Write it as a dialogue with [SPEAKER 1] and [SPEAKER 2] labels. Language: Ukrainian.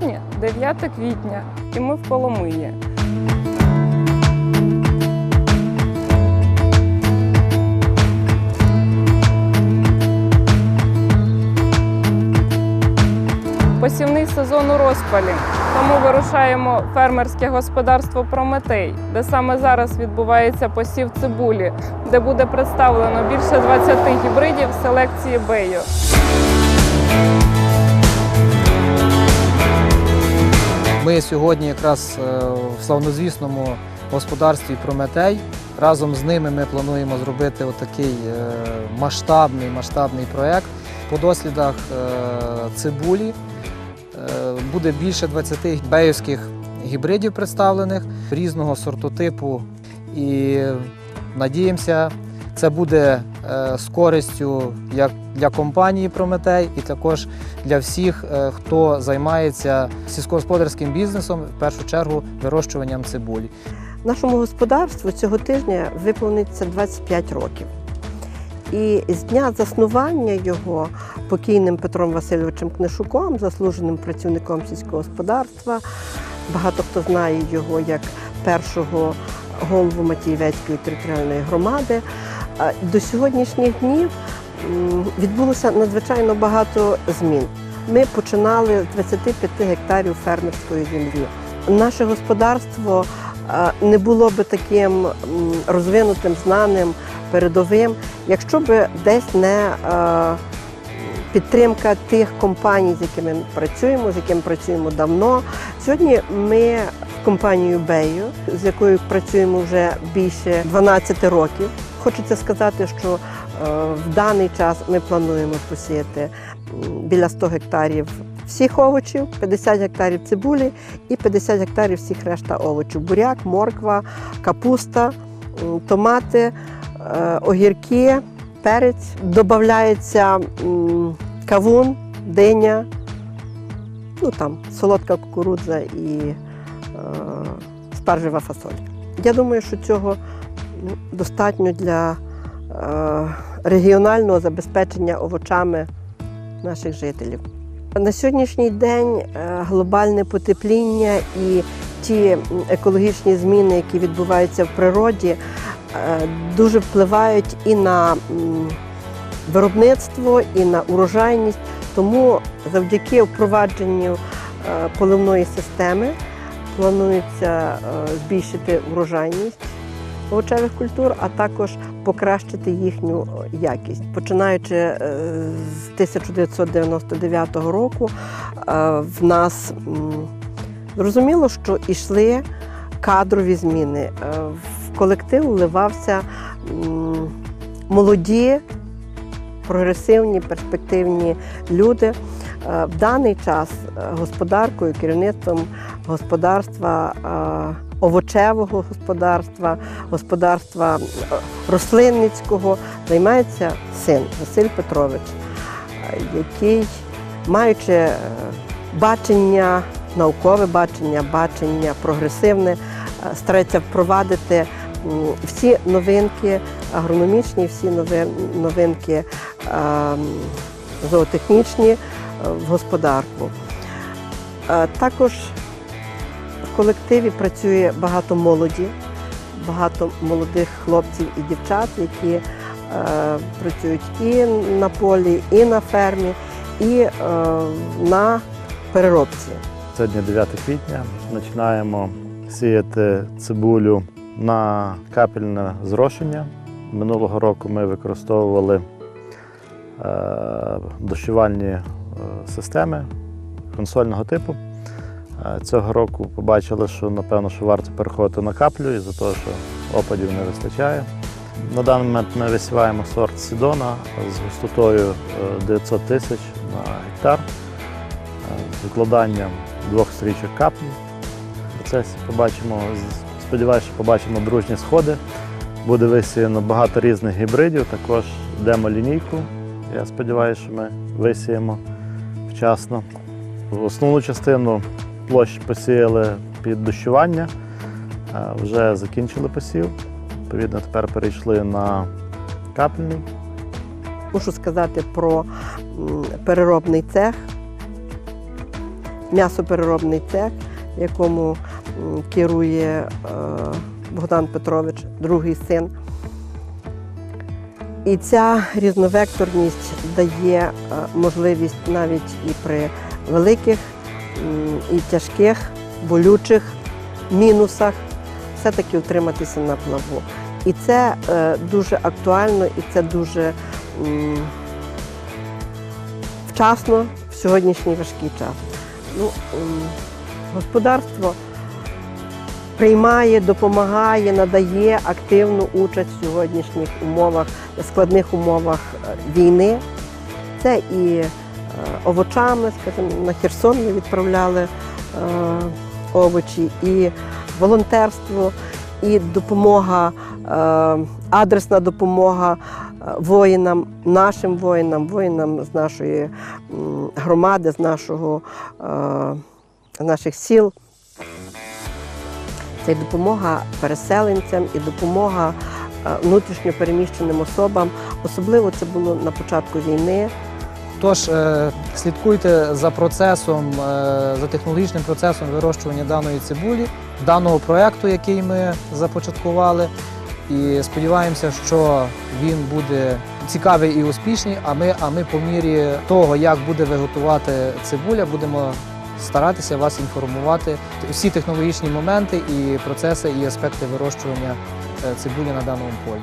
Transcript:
[SPEAKER 1] Сьогодні 9 квітня, і ми в Коломиї. Посівний сезон у розпалі, тому вирушаємо фермерське господарство Прометей, де саме зараз відбувається посів цибулі, де буде представлено більше 20 гібридів селекції Бейо.
[SPEAKER 2] Ми сьогодні якраз е, в славнозвісному господарстві Прометей. Разом з ними ми плануємо зробити отакий е, масштабний масштабний проєкт. По дослідах е, цибулі буде більше 20 беївських гібридів представлених різного сортотипу. І надіємося, це буде е, з користю як для компанії Прометей і також для всіх, е, хто займається сільськогосподарським бізнесом, в першу чергу вирощуванням цибулі.
[SPEAKER 3] Нашому господарству цього тижня виповниться 25 років. І з дня заснування його покійним Петром Васильовичем Книшуком, заслуженим працівником сільського господарства, багато хто знає його як першого голову Матіївецької територіальної громади. До сьогоднішніх днів відбулося надзвичайно багато змін. Ми починали з 25 гектарів фермерської землі. Наше господарство не було би таким розвинутим, знаним, передовим, якщо б десь не підтримка тих компаній, з якими ми працюємо, з якими працюємо давно. Сьогодні ми компанію Бею, з якою працюємо вже більше 12 років. Хочеться сказати, що е, в даний час ми плануємо посіяти біля 100 гектарів всіх овочів, 50 гектарів цибулі і 50 гектарів всіх решта овочів: буряк, морква, капуста, томати, е, огірки, перець. Додається кавун, диня, ну там солодка кукурудза і е, спаржева фасоль. Я думаю, що цього достатньо для е, регіонального забезпечення овочами наших жителів. На сьогоднішній день е, глобальне потепління і ті екологічні зміни, які відбуваються в природі, е, дуже впливають і на виробництво, і на урожайність. Тому завдяки впровадженню поливної системи планується збільшити урожайність овочевих культур, а також покращити їхню е, якість. Починаючи е, з 1999 року, е, в нас зрозуміло, що йшли кадрові зміни. В колектив вливався молоді, прогресивні, перспективні люди. В даний час господаркою, керівництвом господарства, овочевого господарства, господарства е, рослинницького займається син Василь Петрович, е, який, маючи е, бачення, наукове бачення, бачення прогресивне, старається впровадити всі новинки агрономічні, всі новинки зоотехнічні в господарку. Також в колективі працює багато молоді, багато молодих хлопців і дівчат, які е, працюють і на полі, і на фермі, і е, на переробці.
[SPEAKER 4] Сьогодні 9 квітня. Починаємо сіяти цибулю на капельне зрошення. Минулого року ми використовували е, дощувальні е, системи консольного типу. Е, Цього року побачили, що напевно що варто переходити на каплю із-за того, що опадів не вистачає. На даний момент ми висіваємо сорт Сідона з густотою е, 900 тисяч на гектар е, з викладанням двох стрічок каплі. В процесі побачимо, сподіваюся, що побачимо дружні сходи. Буде висіяно багато різних гібридів, також демо-лінійку. Я сподіваюся, що ми висіємо вчасно. Основну частину площ посіяли під дощування, е, вже закінчили посів. Відповідно, тепер перейшли на капельний.
[SPEAKER 3] Мушу сказати про переробний цех. м'ясопереробний цех, якому керує е, Богдан Петрович, другий син. І ця різновекторність дає е, можливість навіть і при великих і тяжких, болючих мінусах все-таки утриматися на плаву. І це е, дуже актуально, і це дуже вчасно в сьогоднішній важкий час. Ну, господарство приймає, допомагає, надає активну участь в сьогоднішніх умовах, складних умовах е, війни. Це і овочами, скажімо, на Херсон ми відправляли е, овочі, і волонтерство, і допомога, е, адресна допомога е, воїнам, нашим воїнам, воїнам з нашої громади, з нашого, е, з наших сіл. Це і допомога переселенцям, і допомога е, внутрішньо переміщеним особам. Особливо це було на початку війни.
[SPEAKER 2] Тож е, слідкуйте за процесом, е, за технологічним процесом вирощування даної цибулі, даного проекту, який ми започаткували. І сподіваємося, що він буде цікавий і успішний. А ми, а ми по мірі того, як буде виготувати цибуля, будемо старатися вас інформувати всі технологічні моменти і процеси, і аспекти вирощування е, цибулі на даному полі.